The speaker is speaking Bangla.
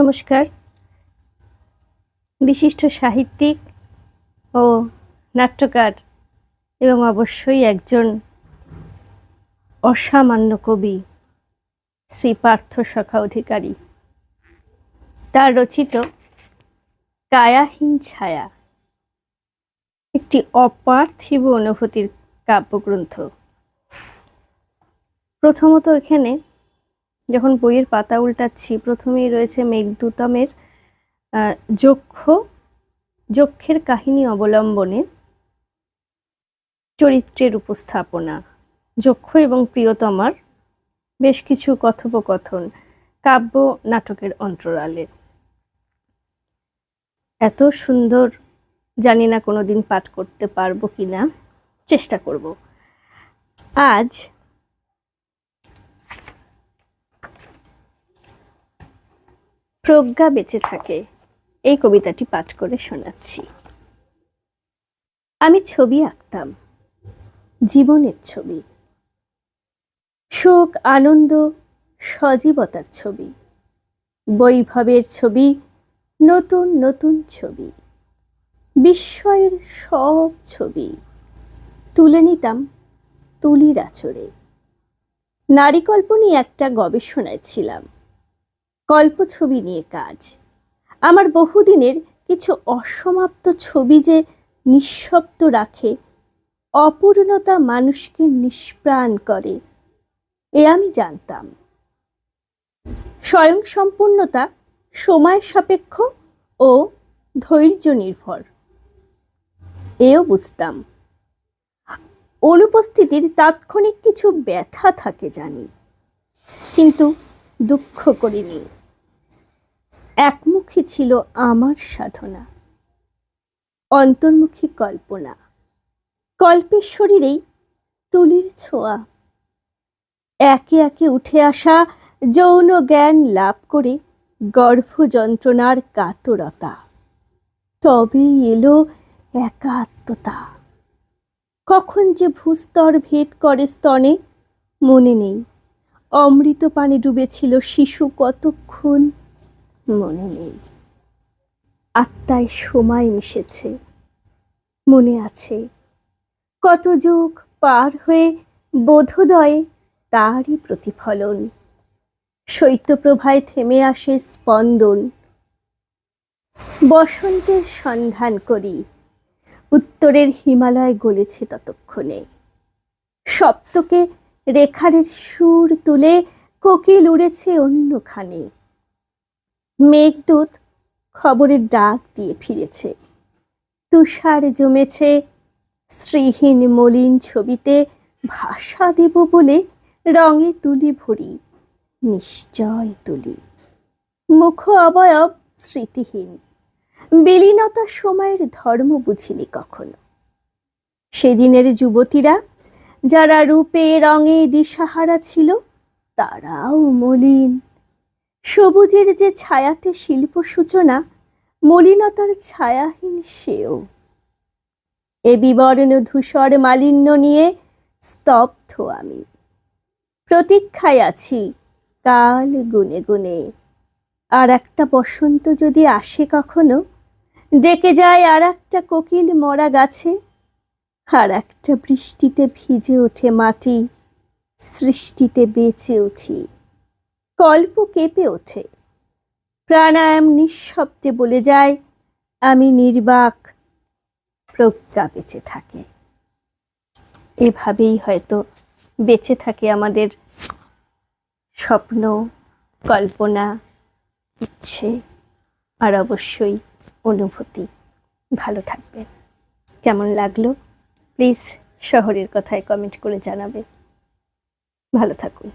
নমস্কার। বিশিষ্ট সাহিত্যিক ও নাট্যকার এবং অবশ্যই একজন অসামান্য কবি, শ্রী পার্থ সখা অধিকারী। তার রচিত কায়াহীন ছায়া একটি অপার্থিব অনুভূতির কাব্যগ্রন্থ। প্রথমত এখানে যখন বইয়ের পাতা উল্টাচ্ছি, প্রথমেই রয়েছে মেঘদূতমের যক্ষ, যক্ষের কাহিনী অবলম্বনে চরিত্রের উপস্থাপনা। যক্ষ এবং প্রিয়তমার বেশ কিছু কথোপকথন, কাব্য নাটকের অন্তরালে। এত সুন্দর, জানি না কোনোদিন পাঠ করতে পারব কি না চেষ্টা করব। আজ প্রজ্ঞা বেঁচে থাকে। এই কবিতাটি পাঠ করে শোনাচ্ছি। আমি ছবি আঁকতাম। জীবনের ছবি। সুখ, আনন্দ, সজীবতার ছবি। বৈভবের ছবি, নতুন নতুন ছবি। বিস্ময়ের সব ছবি। তুলে নিতাম তুলির আচরে নারীকল্প নিয়ে একটা গবেষণায় ছিলাম। গল্পছবি নিয়ে কাজ। আমার বহুদিনের কিছু অসমাপ্ত ছবি যে নিঃশব্দ রাখে, অপূর্ণতা মানুষকে নিষ্প্রাণ করে, এ আমি জানতাম। স্বয়ংসম্পূর্ণতা, সময় সাপেক্ষ ও ধৈর্য নির্ভর, এও বুঝতাম। অনুপস্থিতির তাৎক্ষণিক কিছু ব্যথা থাকে জানি, কিন্তু দুঃখ করিনি। একমুখী ছিল আমার সাধনা। অন্তর্মুখী কল্পনা। কল্পের শরীরেই তুলির ছোঁয়া। একে একে উঠে আসা যৌন জ্ঞান লাভ করে গর্ভ যন্ত্রণার কাতরতা। তবেই এলো একাত্মতা। কখন যে ভূস্তর ভেদ করে স্তনে, মনে নেই। অমৃত পানে ডুবেছিল শিশু কতক্ষণ? মনে নেই। আত্মায় সময় মিশেছে, মনে আছে। কত যুগ পার হয়ে বোধোদয়ে তারই প্রতিফলন। শৈত্যপ্রভায় থেমে আসে স্পন্দন। বসন্তের সন্ধান করি, উত্তরের হিমালয় গলেছে ততক্ষণে। সপ্তকে রেখারের সুর তুলে কোকিল উড়েছে অন্যখানে। মেঘদূত খবরের ডাক দিয়ে ফিরেছে। তুষার জমেছে শ্রীহীন মলিন ছবিতে ভাষা দেব বলে রঙে তুলি ভরি, নিশ্চয় তুলি। মুখ অবয়ব স্মৃতিহীন, বিলীনতা সময়ের ধর্ম বুঝিনি কখনো। সেদিনের যুবতীরা, যারা রূপে রঙে দিশাহারা ছিল, তারাও মলিন। সবুজের যে ছায়াতে শিল্প সূচনা, মলিনতার ছায়াহীন সেও। এ বিবর্ণ ধূসর মালিন্য নিয়ে স্তব্ধ আমি। প্রতীক্ষায় আছি, কাল গুনে গুনে। আর একটা বসন্ত যদি আসে কখনো, ডেকে যায় আর একটা কোকিল মরা গাছে, আর একটা বৃষ্টিতে ভিজে ওঠে মাটি, সৃষ্টিতে বেঁচে উঠি। কল্প কেঁপে ওঠে। প্রাণায়াম নিঃশব্দে বলে যায়, আমি নির্বাক প্রজ্ঞা বেঁচে থাকে। এভাবেই হয়তো বেঁচে থাকে আমাদের স্বপ্ন, কল্পনা, ইচ্ছে, আর অবশ্যই অনুভূতি। ভালো থাকবেন। কেমন লাগল? প্লিজ শহরের কথায় কমেন্ট করে জানাবেন। ভালো থাকুন।